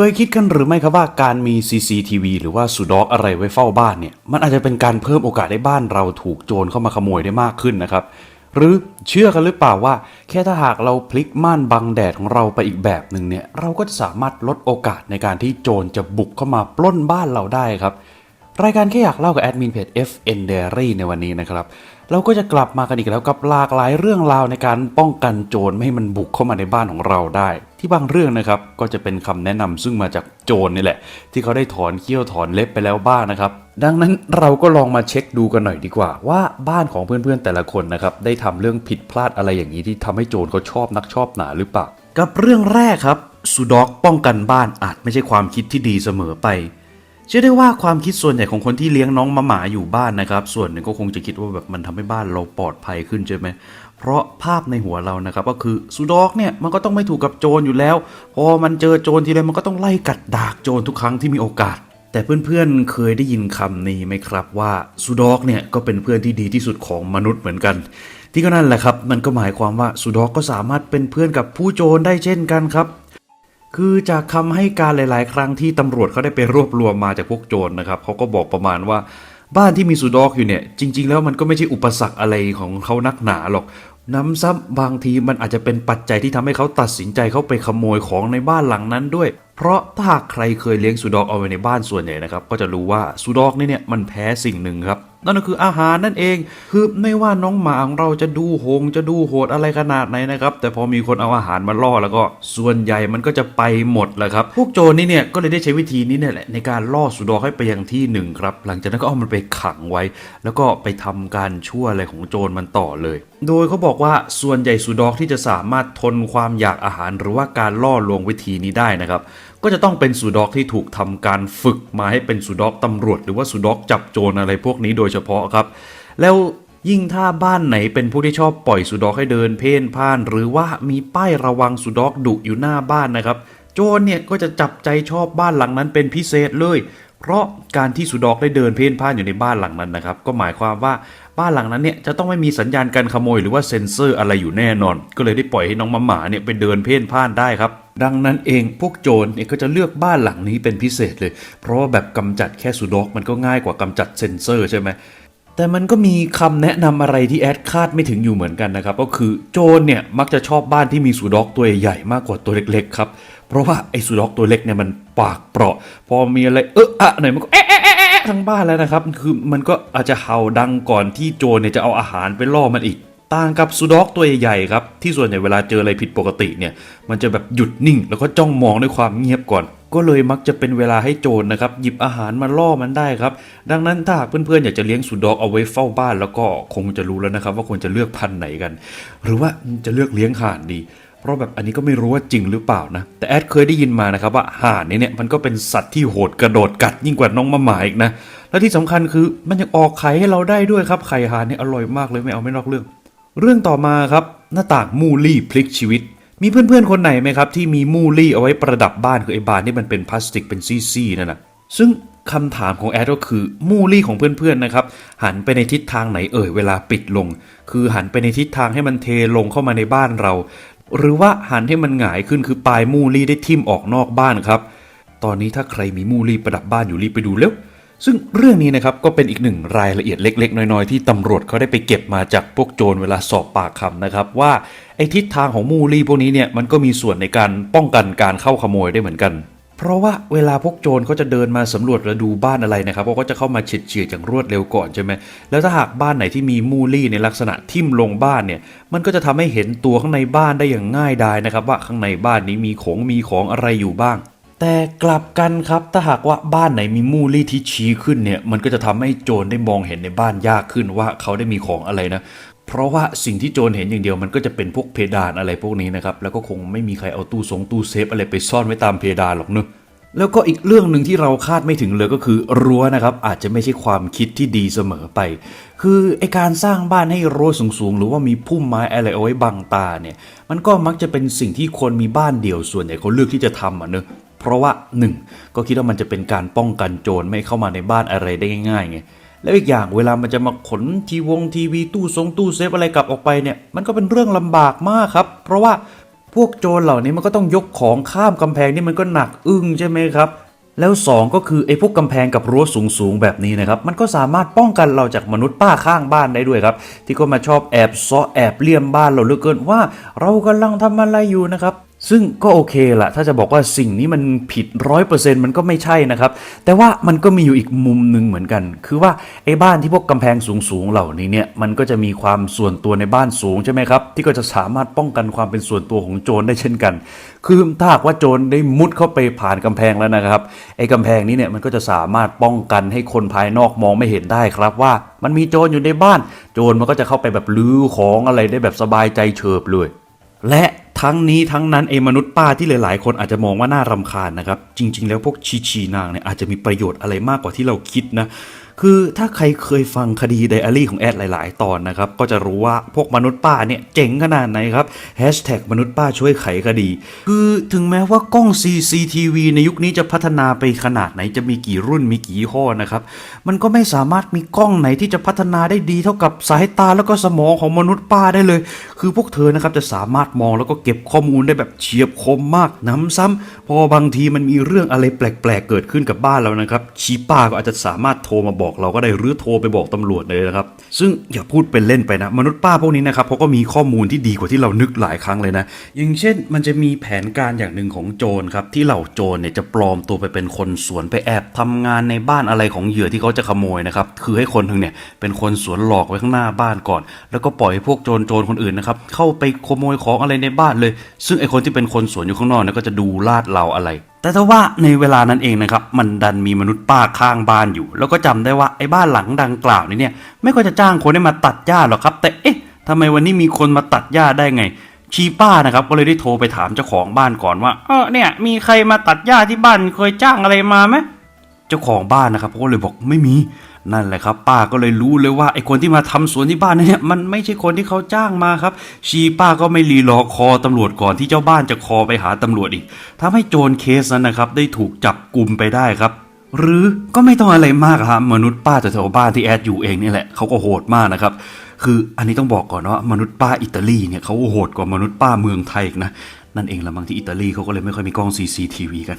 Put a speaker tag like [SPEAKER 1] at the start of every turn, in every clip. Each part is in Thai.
[SPEAKER 1] เคยคิดกันหรือไม่ครับว่าการมี CCTV หรือว่าสุดอกอะไรไว้เฝ้าบ้านเนี่ย มันอาจจะเป็นการเพิ่มโอกาสให้บ้านเราถูกโจรเข้ามาขโมยได้มากขึ้นนะครับ หรือเชื่อกันหรือเปล่าว่า แค่ถ้าหากเราพลิกม่านบังแดดของเราไปอีกแบบหนึ่งเนี่ย เราก็จะสามารถลดโอกาสในการที่โจรจะบุกเข้ามาปล้นบ้านเราได้ครับรายการแค่อยากเล่ากับแอดมินเพจ FN Diary ในวันนี้นะครับ เราก็จะกลับมากันอีกแล้วกับหลากหลายเรื่องราวในการป้องกันโจรไม่ให้มันบุกเข้ามาในบ้านของเราได้ ที่บางเรื่องนะครับก็จะเป็นคำแนะนำซึ่งมาจากโจรนี่แหละ ที่เขาได้ถอนเขี้ยวถอนเล็บไปแล้วบ้างนะครับ ดังนั้นเราก็ลองมาเช็คดูกันหน่อยดีกว่า ว่าบ้านของเพื่อนๆแต่ละคนนะครับได้ทำเรื่องผิดพลาดอะไรอย่างนี้ที่ทำให้โจรเขาชอบนักชอบหนาหรือเปล่ากับเรื่องแรกครับสุดอกป้องกันบ้านอาจไม่ใช่ความคิดที่ดีเสมอไป เชื่อได้ว่าความคิดส่วนใหญ่ของคนที่เลี้ยงน้องมาหมาอยู่บ้านนะครับ ส่วนหนึ่งก็คงจะคิดว่าแบบมันทำให้บ้านเราปลอดภัยขึ้นใช่ไหมเพราะภาพในหัวเรานะครับ ก็คือสุดอกเนี่ยมันก็ต้องไม่ถูกกับโจรอยู่แล้ว พอมันเจอโจรทีไรมันก็ต้องไล่กัดดากโจรทุกครั้งที่มีโอกาส แต่เพื่อนๆเคยได้ยินคำนี้ไหมครับว่าสุดอกเนี่ยก็เป็นเพื่อนที่ดีที่สุดของมนุษย์เหมือนกันที่ก็นั่นแหละครับ มันก็หมายความว่าสุดอกก็สามารถเป็นเพื่อนกับผู้โจรได้เช่นกันครับ คือจากคำให้การหลาย ๆ ครั้งที่ตำรวจเขาได้ไปรวบรวมมาจากพวกโจรนะครับเขาก็บอกประมาณว่าบ้านที่มีสุดอกอยู่เนี่ย จริง ๆ แล้วมันก็ไม่ใช่อุปสรรคอะไรของเขานักหนาหรอกน้ำซ้ำบางทีมันอาจจะเป็นปัจจัยที่ทำให้เขาตัดสินใจเข้าไปขโมยของในบ้านหลังนั้นด้วย เพราะถ้าหากใครเคยเลี้ยงสุดอกเอาไว้ในบ้านส่วนใหญ่นะครับ ก็จะรู้ว่าสุดอกนี่เนี่ยมันแพ้สิ่งหนึ่งครับนั่นก็คืออาหารนั่นเอง คือไม่ว่าน้องหมาของเราจะดูโหงจะดูโหดอะไรขนาดไหนนะครับ แต่พอมีคนเอาอาหารมาล่อแล้วก็ส่วนใหญ่มันก็จะไปหมดแหละครับ พวกโจรนี่เนี่ยก็เลยได้ใช้วิธีนี้เนี่ยแหละในการล่อสุดอให้ไปยังที่หนึ่งครับ หลังจากนั้นก็เอามันไปขังไว้ แล้วก็ไปทำการชั่วอะไรของโจรมันต่อเลย โดยเขาบอกว่าส่วนใหญ่สุดอกที่จะสามารถทนความอยากอาหาร หรือว่าการล่อลวงวิธีนี้ได้นะครับก็จะต้องเป็นสุดอกที่ถูกทำการฝึกมาให้เป็นสุดอกตำรวจ หรือว่าสุดอกจับโจรอะไรพวกนี้โดยเฉพาะครับ แล้วยิ่งถ้าบ้านไหนเป็นผู้ที่ชอบปล่อยสุดอกให้เดินเพ่นพ่าน หรือว่ามีป้ายระวังสุดอกดุอยู่หน้าบ้านนะครับ โจรเนี่ยก็จะจับใจชอบบ้านหลังนั้นเป็นพิเศษเลย เพราะการที่สุดอกได้เดินเพ่นพ่านอยู่ในบ้านหลังนั้นนะครับ ก็หมายความว่า บ้านหลังนั้นเนี่ยจะต้องไม่มีสัญญาณการขโมยหรือว่าเซ็นเซอร์อะไรอยู่แน่นอน ก็เลยได้ปล่อยให้น้องหมาหมาเนี่ยไปเดินเพ่นพ่านได้ครับ ดังนั้นเองพวกโจรเนี่ยก็จะเลือกบ้านหลังนี้เป็นพิเศษเลย เพราะว่าแบบกำจัดแค่สุดอกมันก็ง่ายกว่ากำจัดเซ็นเซอร์ใช่ไหมแต่มันก็มีคำแนะนำอะไรที่แอดคาดไม่ถึงอยู่เหมือนกันนะครับ ก็คือโจรเนี่ยมักจะชอบบ้านที่มีสุดอกตัวใหญ่มากกว่าตัวเล็กๆครับเพราะว่าไอ้สุดอกตัวเล็กเนี่ยมันปากเปราะ พอมีอะไรเอออะหน่อยมันก็เอ๊ะเอ๊ะเอ๊ะทั้งบ้านแล้วนะครับ คือมันก็อาจจะเห่าดังก่อนที่โจเนี่ยจะเอาอาหารไปล่อมันอีก ต่างกับสุดอกตัวใหญ่ๆครับ ที่ส่วนใหญ่เวลาเจออะไรผิดปกติเนี่ย มันจะแบบหยุดนิ่ง แล้วก็จ้องมองด้วยความเงียบก่อน ก็เลยมักจะเป็นเวลาให้โจรนะครับ หยิบอาหารมาล่อมันได้ครับ ดังนั้นถ้าหากเพื่อนๆอยากจะเลี้ยงสุดอกเอาไว้เฝ้าบ้าน แล้วก็คงจะรู้แล้วนะครับ ว่าควรจะเลือกพันธุ์ไหนกัน หรือว่าจะเลือกเลี้ยงห่านดี ราะแบบอันนี้ก็ไม่รู้ว่าจริงหรือเปล่านะ แต่แอดเคยได้ยินมานะครับว่าห่านเนี่ยมันก็เป็นสัตว์ที่โหดกระโดดกัดยิ่งกว่าน้องมะหมาอีกนะ และที่สำคัญคือมันยังออกไข่ให้เราได้ด้วยครับไข่ห่านเนี่ยอร่อยมากเลยไม่เอาไม่นอกเรื่อง เรื่องต่อมาครับหน้าต่างมูลี่พลิกชีวิต มีเพื่อนๆคนไหนไหมครับที่มีมูลี่เอาไว้ประดับบ้านคือไอ้บานที่มันเป็นพลาสติกเป็นซี่ๆนั่นนะซึ่งคำถามของแอดก็คือมูลี่ของเพื่อนๆนะครับหันไปในทิศทางไหนเอ่ยเวลาปิดลง คือหันไปในทิศทางให้มันเทลงเข้ามาในบ้านเรา หรือว่าหันให้มันหงายขึ้นคือปลายมูลี่ได้ทิ่มออกนอกบ้านครับ ตอนนี้ถ้าใครมีมูลี่ประดับบ้านอยู่รีบไปดูเร็วซึ่งเรื่องนี้นะครับก็เป็นอีกหนึ่งรายละเอียดเล็ก ๆ น้อยๆ ที่ตำรวจเขาได้ไปเก็บมาจากพวกโจรเวลาสอบปากคำนะครับ ว่าไอ้ทิศทางของมูลี่พวกนี้เนี่ยมันก็มีส่วนในการป้องกันการเข้าขโมยได้เหมือนกัน เพราะว่าเวลาพวกโจรเขาจะเดินมาสำรวจและดูบ้านอะไรนะครับเขาก็จะเข้ามาเฉียดเฉียดอย่างรวดเร็วก่อนใช่ไหมแล้วถ้าหากบ้านไหนที่มีมูลี่ในลักษณะทิ่มลงบ้านเนี่ย มันก็จะทำให้เห็นตัวข้างในบ้านได้อย่างง่ายดายนะครับ ว่าข้างในบ้านนี้มีของมีของอะไรอยู่บ้าง แต่กลับกันครับถ้าหากว่าบ้านไหนมีมูลี่ที่ชี้ขึ้นเนี่ยมันก็จะทำให้โจรได้มองเห็นในบ้านยากขึ้นว่าเขาได้มีของอะไรนะเพราะว่าสิ่งที่โจรเห็นอย่างเดียวมันก็จะเป็นพวกเพดานอะไรพวกนี้นะครับแล้วก็คงไม่มีใครเอาตู้สงตู้เซฟอะไรไปซ่อนไว้ตามเพดานหรอกเนอะ แล้วก็อีกเรื่องหนึ่งที่เราคาดไม่ถึงเลยก็คือรั้วนะครับ อาจจะไม่ใช่ความคิดที่ดีเสมอไป คือไอการสร้างบ้านให้รั้วสูงๆ หรือว่ามีพุ่มไม้อะไรเอาไว้บังตาเนี่ย มันก็มักจะเป็นสิ่งที่คนมีบ้านเดี่ยวส่วนใหญ่เขาเลือกที่จะทำอะเนอะเพราะว่าหนึ่งก็คิดว่ามันจะเป็นการป้องกันโจรไม่เข้ามาในบ้านอะไรได้ง่ายๆไงแล้วอีกอย่างเวลามันจะมาขนทีวงทีวีตู้ทรงตู้เซฟอะไรกลับออกไปเนี่ยมันก็เป็นเรื่องลำบากมากครับ เพราะว่า พวกโจรเหล่านี้มันก็ต้องยกของข้ามกำแพงนี่มันก็หนักอึ้งใช่ไหมครับ แล้วสองก็คือไอ้พวกกำแพงกับรั้วสูงๆแบบนี้นะครับมันก็สามารถป้องกันเราจากมนุษย์ป้าข้างบ้านได้ด้วยครับ ที่ก็มาชอบแอบซ้อแอบเลี่ยมบ้านเราเหลือเกินว่า เรากำลังทำอะไรอยู่นะครับ ซึ่งก็โอเคละถ้าจะบอกว่าสิ่งนี้มันผิดร้อยเปอร์เซ็นต์มันก็ไม่ใช่นะครับ แต่ว่ามันก็มีอยู่อีกมุมหนึ่งเหมือนกัน คือว่าไอ้บ้านที่พวกกำแพงสูงๆเหล่านี้เนี่ยมันก็จะมีความส่วนตัวในบ้านสูงใช่ไหมครับ ที่ก็จะสามารถป้องกันความเป็นส่วนตัวของโจรได้เช่นกัน คือถ้าหากว่าโจรได้มุดเข้าไปผ่านกำแพงแล้วนะครับไอ้กำแพงนี้เนี่ยมันก็จะสามารถป้องกันให้คนภายนอกมองไม่เห็นได้ครับว่ามันมีโจรอยู่ในบ้าน โจรมันก็จะเข้าไปแบบลื้อของอะไรได้แบบสบายใจเฉิบเลย และ ทั้งนี้ทั้งนั้นไอ้มนุษย์ป้าที่หลาย ๆ คนอาจจะมองว่าน่ารำคาญนะครับ จริง ๆ แล้วพวกชีชีนางเนี่ยอาจจะมีประโยชน์อะไรมากกว่าที่เราคิดนะ คือถ้าใครเคยฟังคดีไดอารี่ของแอดหลาย ๆ ตอนนะครับ ก็จะรู้ว่าพวกมนุษย์ป้าเนี่ยเจ๋งขนาดไหนครับแฮชแท็กมนุษย์ป้าช่วยไขคดี คือถึงแม้ว่ากล้อง CCTV ในยุคนี้จะพัฒนาไปขนาดไหนจะมีกี่รุ่นมีกี่ยี่ห้อนะครับ มันก็ไม่สามารถมีกล้องไหนที่จะพัฒนาได้ดีเท่ากับสายตาแล้วก็สมองของมนุษย์ป้าได้เลย คือพวกเธอนะครับจะสามารถมองแล้วก็เก็บข้อมูลได้แบบเฉียบคมมากน้ำซ้ำพอบางทีมันมีเรื่องอะไรแปลก ๆ เกิดขึ้นกับบ้านเรานะครับชีป้าก็อาจจะสามารถโทรมาบอกเราก็ได้รือโทรไปบอกตำรวจเลยนะครับ ซึ่งอย่าพูดเป็นเล่นไปนะ มนุษย์ป้าพวกนี้นะครับเขาก็มีข้อมูลที่ดีกว่าที่เรานึกหลายครั้งเลยนะ อย่างเช่น มันจะมีแผนการอย่างหนึ่งของโจรครับที่เหล่าโจรเนี่ยจะปลอมตัวไปเป็นคนสวนไปแอบทำงานในบ้านอะไรของเหยื่อที่เขาจะขโมยนะครับคือให้คนหนึ่งเนี่ยเป็นคนสวนหลอกไว้ข้างหน้าบ้านก่อน แล้วก็ปล่อยให้พวกโจรโจรคนอื่นนะครับเข้าไปขโมยของอะไรในบ้านเลย ซึ่งไอคนที่เป็นคนสวนอยู่ข้างนอกนี่ยก็จะดูลาดเราอะไร แต่ถ้าว่าในเวลานั้นเองนะครับมันดันมีมนุษย์ป้าข้างบ้านอยู่ แล้วก็จำได้ว่าไอ้บ้านหลังดังกล่าวนี้เนี่ยไม่ก็จะจ้างคนให้มาตัดหญ้าหรอกครับ แต่เอ๊ะทำไมวันนี้มีคนมาตัดหญ้าได้ไง ชีป้านะครับก็เลยได้โทรไปถามเจ้าของบ้านก่อนว่าเออเนี่ยมีใครมาตัดหญ้าที่บ้านเคยจ้างอะไรมาไหมเจ้าของบ้านนะครับก็เลยบอกไม่มี นั่นแหละครับ ป้าก็เลยรู้เลยว่าไอ้คนที่มาทำสวนที่บ้านเนี่ยมันไม่ใช่คนที่เขาจ้างมาครับ ชีป้าก็ไม่รีรอคอตำรวจก่อนที่เจ้าบ้านจะคอไปหาตำรวจอีกทำให้โจรเคสนั้นนะครับ ได้ถูกจับกลุ่มไปได้ครับหรือก็ไม่ต้องอะไรมากครับมนุษย์ป้าแถวๆบ้านที่แอดอยู่เองนี่แหละเขาก็โหดมากนะครับ คืออันนี้ต้องบอกก่อนว่ามนุษย์ป้าอิตาลีเนี่ยเขาโหดกว่ามนุษย์ป้าเมืองไทยนะนั่นเองละบางที่อิตาลีเขาก็เลยไม่ค่อยมีกล้อง CCTV กัน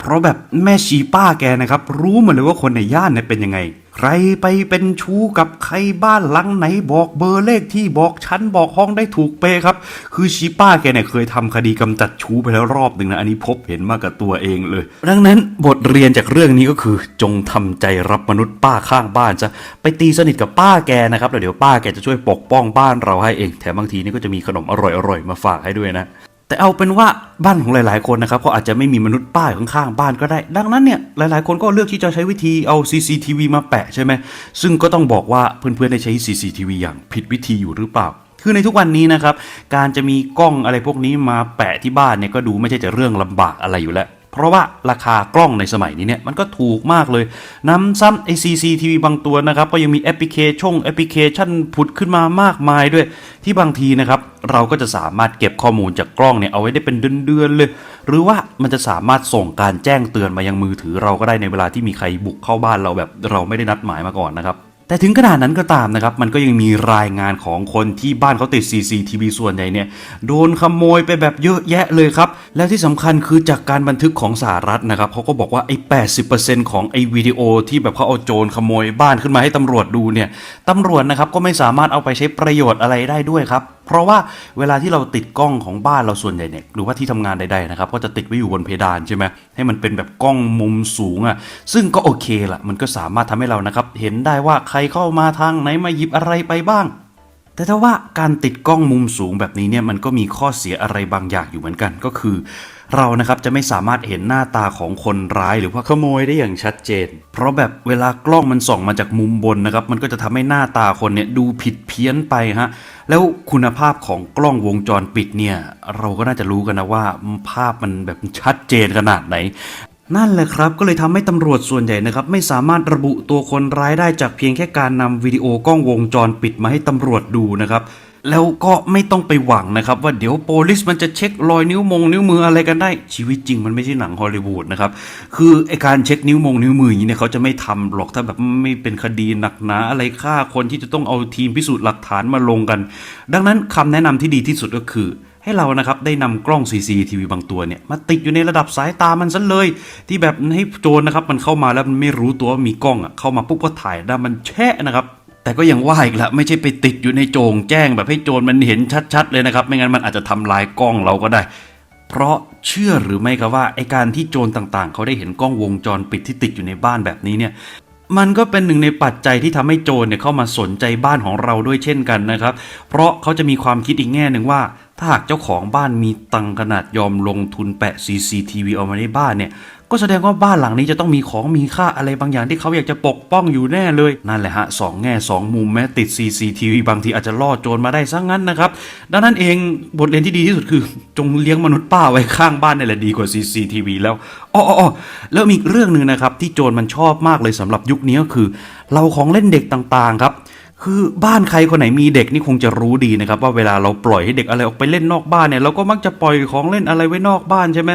[SPEAKER 1] เพราะแบบแม่ชีป้าแกนะครับ รู้หมดเลยว่าคนในย่านเนี่ยเป็นยังไง ใครไปเป็นชู้กับใครบ้านหลังไหนบอกเบอร์เลขที่บอกชั้นบอกห้องได้ถูกเป๊ะครับ คือชีป้าแกเนี่ยเคยทำคดีกำจัดชู้ไปแล้วรอบหนึ่งนะอันนี้พบเห็นมากับตัวเองเลย ดังนั้นบทเรียนจากเรื่องนี้ก็คือ จงทำใจรับมนุษย์ป้าข้างบ้านจะไปตีสนิทกับป้าแกนะครับแล้วเดี๋ยวป้าแกจะช่วยปกป้องบ้านเราให้เองแถมบางทีนี่ก็จะมีขนมอร่อยๆมาฝากให้ด้วยนะ แต่เอาเป็นว่าบ้านของหลาย ๆ คนนะครับเขาอาจจะไม่มีมนุษย์ป้าอยู่ข้างๆบ้านก็ได้ ดังนั้นเนี่ยหลาย ๆ คนก็เลือกที่จะใช้วิธีเอา CCTV มาแปะใช่ไหมซึ่งก็ต้องบอกว่าเพื่อน ๆ ได้ใช้ CCTV อย่างผิดวิธีอยู่หรือเปล่าคือในทุกวันนี้นะครับ การจะมีกล้องอะไรพวกนี้มาแปะที่บ้านเนี่ยก็ดูไม่ใช่จะเรื่องลำบากอะไรอยู่แล้ว เพราะว่าราคากล้องในสมัยนี้เนี่ยมันก็ถูกมากเลยน้ำซ้ำไอ CCTV บางตัวนะครับ ก็ยังมีแอปพลิเคชันแอปพลิเคชันผุดขึ้นมามากมายด้วย ที่บางทีนะครับเราก็จะสามารถเก็บข้อมูลจากกล้องเนี่ยเอาไว้ได้เป็นเดือนๆเลย หรือว่ามันจะสามารถส่งการแจ้งเตือนมายังมือถือเราก็ได้ในเวลาที่มีใครบุกเข้าบ้านเราแบบเราไม่ได้นัดหมายมาก่อนนะครับ แต่ถึงขนาดนั้นก็ตามนะครับ มันก็ยังมีรายงานของคนที่บ้านเขาติด CCTV ส่วนใหญ่เนี่ย โดนขโมยไปแบบเยอะแยะเลยครับ แล้วที่สำคัญคือจากการบันทึกของสหรัฐนะครับเขาก็บอกว่าไอ้80%ของไอ้วิดีโอที่แบบเขาเอาโจรขโมยบ้านขึ้นมาให้ตำรวจดูเนี่ยตำรวจนะครับก็ไม่สามารถเอาไปใช้ประโยชน์อะไรได้ด้วยครับ เพราะว่าเวลาที่เราติดกล้องของบ้านเราส่วนใหญ่เนี่ยหรือว่าที่ทำงานใดๆนะครับก็จะติดไว้อยู่บนเพดานใช่ไหมให้มันเป็นแบบกล้องมุมสูงอะ่ะซึ่งก็โอเคละมันก็สามารถทำให้เรานะครับเห็นได้ว่าใครเข้ามาทางไหนมาหยิบอะไรไปบ้าง แต่ถ้าว่าการติดกล้องมุมสูงแบบนี้เนี่ยมันก็มีข้อเสียอะไรบางอย่างอยู่เหมือนกัน ก็คือ เรานะครับจะไม่สามารถเห็นหน้าตาของคนร้ายหรือว่าขโมยได้อย่างชัดเจน เพราะแบบเวลากล้องมันส่องมาจากมุมบนนะครับมันก็จะทำให้หน้าตาคนเนี่ยดูผิดเพี้ยนไปฮะแล้วคุณภาพของกล้องวงจรปิดเนี่ยเราก็น่าจะรู้กันนะว่าภาพมันแบบชัดเจนขนาดไหน นั่นแหละครับก็เลยทำให้ตำรวจส่วนใหญ่นะครับ ไม่สามารถระบุตัวคนร้ายได้จากเพียงแค่การนำวิดีโอกล้องวงจรปิดมาให้ตำรวจดูนะครับ แล้วก็ไม่ต้องไปหวังนะครับ ว่าเดี๋ยวโปลิสมันจะเช็ครอยนิ้วมงนิ้วมืออะไรกันได้ชีวิตจริงมันไม่ใช่หนังฮอลลีวูดนะครับคือไอการเช็คนิ้วมงนิ้วมืออย่างนี้เนี่ยเขาจะไม่ทำหรอกถ้าแบบไม่เป็นคดีหนักหนาอะไรฆ่าคนที่จะต้องเอาทีมพิสูจน์หลักฐานมาลงกัน ดังนั้นคำแนะนำที่ดีที่สุดก็คือ ให้เรานะครับได้นำกล้อง CCTV บางตัวเนี่ยมาติดอยู่ในระดับสายตามันซะเลย ที่แบบให้โจรนะครับมันเข้ามาแล้วมันไม่รู้ตัวว่ามีกล้องอะเข้ามาปุ๊บก็ถ่ายได้มันแชะนะครับแต่ก็ยังว่าอีกละไม่ใช่ไปติดอยู่ในโจงแจ้งแบบให้โจรมันเห็นชัดๆเลยนะครับ ไม่งั้นมันอาจจะทำลายกล้องเราก็ได้ เพราะเชื่อหรือไม่ครับว่าไอการที่โจรต่างๆ เขาได้เห็นกล้องวงจรปิดที่ติดอยู่ในบ้านแบบนี้เนี่ยมันก็เป็นหนึ่งในปัจจัยที่ทำให้โจรเนี่ยเข้ามาสนใจบ้านของเราด้วยเช่นกันนะครับ เพราะเขาจะมีความคิดอีกแง่หนึ่งว่า ถ้าหากเจ้าของบ้านมีตังขนาดยอมลงทุนแปะ CCTV เอามาในบ้านเนี่ย ก็แสดงว่าบ้านหลังนี้จะต้องมีของมีค่าอะไรบางอย่างที่เขาอยากจะปกป้องอยู่แน่เลย นั่นแหละฮะสองแง่สองมุมแม้ติด CCTV บางทีอาจจะล่อโจรมาได้ซะงั้นนะครับ ดังนั้นเองบทเรียนที่ดีที่สุดคือ จงเลี้ยงมนุษย์ป้าไว้ข้างบ้านนี่แหละดีกว่า CCTV แล้วอ๋ออแล้วมีอีกเรื่องหนึ่งนะครับที่โจรมันชอบมากเลยสำหรับยุคนี้ก็คือ เราของเล่นเด็กต่างๆครับ คือบ้านใครคนไหนมีเด็กนี่คงจะรู้ดีนะครับ ว่าเวลาเราปล่อยให้เด็กอะไรออกไปเล่นนอกบ้านเนี่ยเราก็มักจะปล่อยของเล่นอะไรไว้นอกบ้านใช่ไหม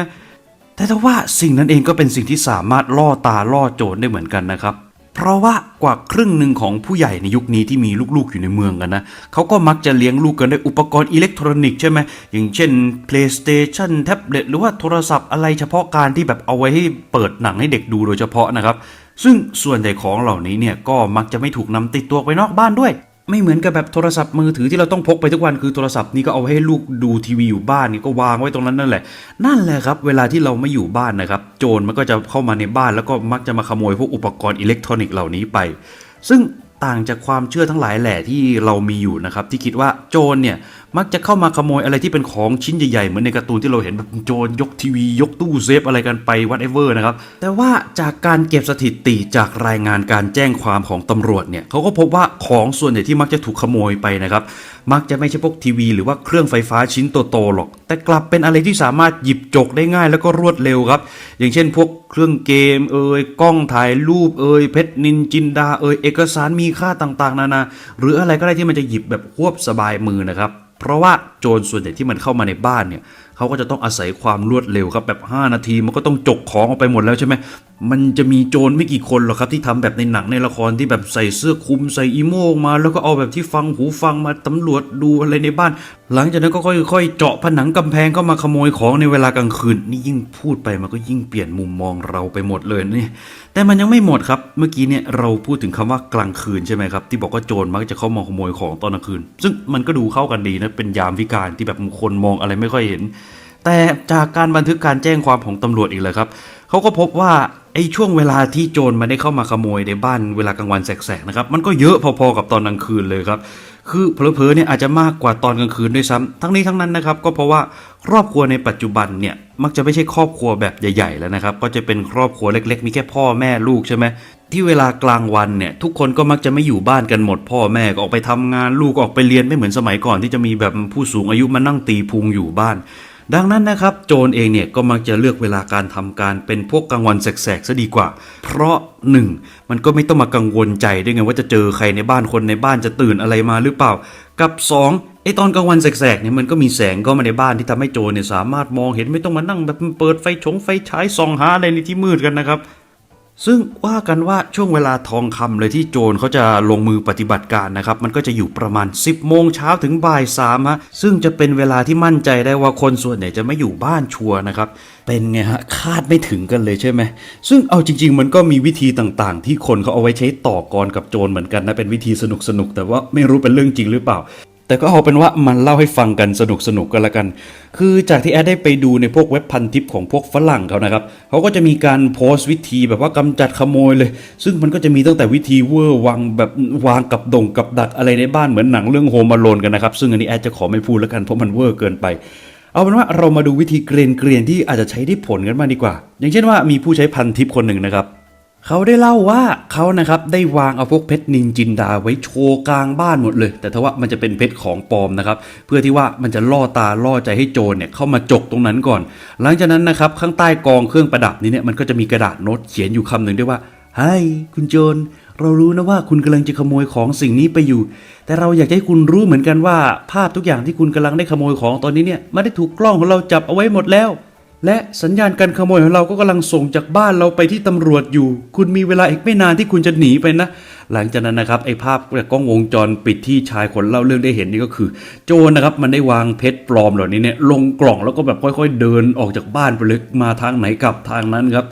[SPEAKER 1] แต่ถ้าว่าสิ่งนั้นเองก็เป็นสิ่งที่สามารถล่อตาล่อโจรได้เหมือนกันนะครับ เพราะว่ากว่าครึ่งหนึ่งของผู้ใหญ่ในยุคนี้ที่มีลูกๆอยู่ในเมืองกันนะเขาก็มักจะเลี้ยงลูกกันด้วยอุปกรณ์อิเล็กทรอนิกส์ใช่ไหมอย่างเช่น PlayStation แท็บเล็ตหรือว่าโทรศัพท์อะไรเฉพาะการที่แบบเอาไว้ให้เปิดหนังให้เด็กดูโดยเฉพาะนะครับ ซึ่งส่วนใหญ่ของเหล่านี้เนี่ยก็มักจะไม่ถูกนำติดตัวไปนอกบ้านด้วย ไม่เหมือนกับแบบโทรศัพท์มือถือที่เราต้องพกไปทุกวันคือโทรศัพท์นี่ก็เอาไว้ให้ลูกดูทีวีอยู่บ้านนี่ก็วางไว้ตรงนั้นนั่นแหละ นั่นแหละครับ เวลาที่เราไม่อยู่บ้านนะครับ โจรมันก็จะเข้ามาในบ้านแล้วก็มักจะมาขโมยพวกอุปกรณ์อิเล็กทรอนิกส์เหล่านี้ไป ซึ่งต่างจากความเชื่อทั้งหลายแหละที่เรามีอยู่นะครับที่คิดว่าโจรเนี่ยมักจะเข้ามาขโมยอะไรที่เป็นของชิ้นใหญ่ๆ เหมือนในการ์ตูนที่เราเห็นแบบโจรยกทีวี ยกตู้เซฟอะไรกันไป whatever นะครับ แต่ว่าจากการเก็บสถิติจากรายงานการแจ้งความของตำรวจเนี่ยเขาก็พบว่าของส่วนใหญ่ที่มักจะถูกขโมยไปนะครับ มักจะไม่ใช่พวกทีวี หรือว่าเครื่องไฟฟ้าชิ้นโตๆหรอก แต่กลับเป็นอะไรที่สามารถหยิบจกได้ง่ายแล้วก็รวดเร็วครับ อย่างเช่น พวกเครื่องเกมเอ่ยกล้องถ่ายรูปเอ่ยเพชรนินจินดาเอ่ยเอกสารมีค่าต่างๆ นานาหรืออะไรก็ได้ที่มันจะหยิบแบบควบสบายมือนะครับ เพราะว่าโจรส่วนใหญ่ที่มันเข้ามาในบ้านเนี่ยเขาก็จะต้องอาศัยความรวดเร็วครับแบบ 5 นาทีมันก็ต้องจกของออกไปหมดแล้วใช่ไหม มันจะมีโจรไม่กี่คนหรอกครับที่ทำแบบในหนังในละครที่แบบใส่เสื้อคลุมใส่อีโม่งมา แล้วก็เอาแบบที่ฟังหูฟังมาตำรวจดูอะไรในบ้าน หลังจากนั้นก็ค่อยๆ เจาะผนังกำแพงเข้ามาขโมยของในเวลากลางคืน นี่ยิ่งพูดไปมันก็ยิ่งเปลี่ยนมุมมองเราไปหมดเลยนี่แต่มันยังไม่หมดครับ เมื่อกี้เนี่ยเราพูดถึงคำว่ากลางคืนใช่ไหมครับที่บอกว่าโจรมักจะเข้ามาขโมยของตอนกลางคืน ซึ่งมันก็ดูเข้ากันดีนะเป็นยามวิการที่แบบคนมองอะไรไม่ค่อยเห็น แต่จากการบันทึกการแจ้งความของตำรวจอีกเลยครับ เขาก็พบว่าไอ้ช่วงเวลาที่โจรมาได้เข้ามาขโมยในบ้านเวลากลางวันแสกๆนะครับมันก็เยอะพอๆกับตอนกลางคืนเลยครับ คือเพลอเนี่ยอาจจะมากกว่าตอนกลางคืนด้วยซ้ำทั้งนี้ทั้งนั้นนะครับก็เพราะว่าครอบครัวในปัจจุบันเนี่ยมักจะไม่ใช่ครอบครัวแบบใหญ่ๆแล้วนะครับ ก็จะเป็นครอบครัวเล็กๆ มีแค่พ่อแม่ลูกใช่ไหมที่เวลากลางวันเนี่ยทุกคนก็มักจะไม่อยู่บ้านกันหมด พ่อแม่ก็ออกไปทำงานลูกออกไปเรียนไม่เหมือนสมัยก่อนที่จะมีแบบผู้สูงอายุมานั่งตีพุงอยู่บ้าน ดังนั้นนะครับโจรเองเนี่ยก็มักจะเลือกเวลาการทำการเป็นพวกกลางวันแสกๆซะดีกว่า เพราะหนึ่งมันก็ไม่ต้องมากังวลใจด้วยไงว่าจะเจอใครในบ้านคนในบ้านจะตื่นอะไรมาหรือเปล่า กับสองไอตอนกลางวันแสกๆเนี่ยมันก็มีแสงเข้ามาในบ้านที่ทำให้โจรเนี่ยสามารถมองเห็นไม่ต้องมานั่งแบบเปิดไฟชงไฟฉายส่องหาอะไรในที่มืดกันนะครับ ซึ่งว่ากันว่าช่วงเวลาทองคำเลยที่โจรเขาจะลงมือปฏิบัติการนะครับ มันก็จะอยู่ประมาณ 10โมงเช้าถึงบ่ายสามฮะซึ่งจะเป็นเวลาที่มั่นใจได้ว่าคนส่วนใหญ่จะไม่อยู่บ้านชัวร์นะครับ เป็นไงฮะคาดไม่ถึงกันเลยใช่ไหมซึ่งเอาจริง ๆ มันก็มีวิธีต่างๆ ที่คนเขาเอาไว้ใช้ต่อกรกับโจรเหมือนกันนะเป็นวิธีสนุกๆแต่ว่าไม่รู้เป็นเรื่องจริงหรือเปล่า แต่ก็เอาเป็นว่ามันเล่าให้ฟังกันสนุกสนุกกันละกัน คือจากที่แอดได้ไปดูในพวกเว็บพันทิปของพวกฝรั่งเขานะครับ เขาก็จะมีการโพสต์วิธีแบบว่ากำจัดขโมยเลย ซึ่งมันก็จะมีตั้งแต่วิธีเวอร์วางแบบวางกับดงกับดักอะไรในบ้านเหมือนหนังเรื่องโฮม a โลนกันนะครับ ซึ่งอันนี้แอดจะขอไม่พูดล้วกันเพราะมันเวอร์เกินไป เอาเป็นว่าเรามาดูวิธีเกรียนเกรียนที่อาจจะใช้ได้ผลกันมางดีกว่า อย่างเช่นว่ามีผู้ใช้พันทิปคนหนึ่งนะครับ เขาได้เล่าว่าเขานะครับได้วางเอาพวกเพชรนินจินดาไว้โชว์กลางบ้านหมดเลย แต่ถ้าว่ามันจะเป็นเพชรของปลอมนะครับเพื่อที่ว่ามันจะล่อตาล่อใจให้โจรเนี่ยเข้ามาจกตรงนั้นก่อน หลังจากนั้นนะครับข้างใต้กองเครื่องประดับนี้เนี่ยมันก็จะมีกระดาษโน้ตเขียนอยู่คำหนึ่งด้วยว่าไฮคุณโจรเรารู้นะว่าคุณกำลังจะขโมยของสิ่งนี้ไปอยู่ แต่เราอยากให้คุณรู้เหมือนกันว่า ภาพทุกอย่างที่คุณกำลังได้ขโมยของตอนนี้เนี่ยไม่ได้ถูกกล้องของเราจับเอาไว้หมดแล้ว และสัญญาณการขโมยของเราก็กำลังส่งจากบ้านเราไปที่ตำรวจอยู่ คุณมีเวลาอีกไม่นานที่คุณจะหนีไปนะ หลังจากนั้นนะครับไอ้ภาพจากกล้องวงจรปิดที่ชายคนเล่าเรื่องได้เห็นนี่ก็คือ โจรนะครับมันได้วางเพชรปลอมเหล่านี้เนี่ยลงกล่องแล้วก็แบบค่อย ๆ เดินออกจากบ้านไปเลยมาทางไหนกลับทางนั้นครับ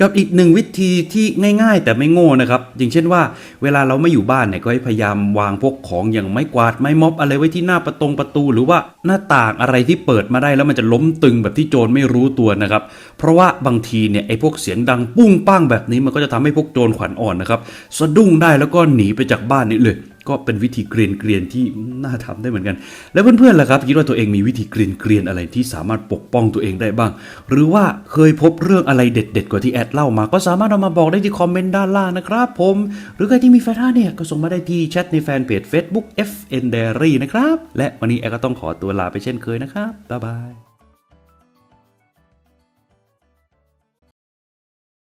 [SPEAKER 1] กับอีกหนึ่งวิธีที่ง่ายๆ แต่ไม่โง่นะครับ อย่างเช่นว่า เวลาเราไม่อยู่บ้านเนี่ยก็ให้พยายามวางพวกของอย่างไม้กวาดไม้ม็อบอะไรไว้ที่หน้าประตงประตู หรือว่าหน้าต่างอะไรที่เปิดมาได้แล้วมันจะล้มตึงแบบที่โจรไม่รู้ตัวนะครับ เพราะว่าบางทีเนี่ยไอ้พวกเสียงดังปุ้งป้างแบบนี้มันก็จะทำให้พวกโจรขวัญอ่อนนะครับสะดุ้งได้แล้วก็หนีไปจากบ้านนี้เลย ก็เป็นวิธีเกรียนเกรียนที่น่าทำได้เหมือนกัน แล้วเพื่อนๆล่ะครับคิดว่าตัวเองมีวิธีเกรียนเกรียนอะไรที่สามารถปกป้องตัวเองได้บ้าง หรือว่าเคยพบเรื่องอะไรเด็ด ๆ กว่าที่แอดเล่ามา ก็สามารถเอามาบอกได้ที่คอมเมนต์ด้านล่างนะครับผม หรือใครที่มีแฟนท่าเนี่ยก็ส่งมาได้ที่แชทในแฟนเพจ Facebook FN Diary นะครับ และวันนี้แอดก็ต้องขอตัวลาไปเช่นเคยนะครับบ๊ายบาย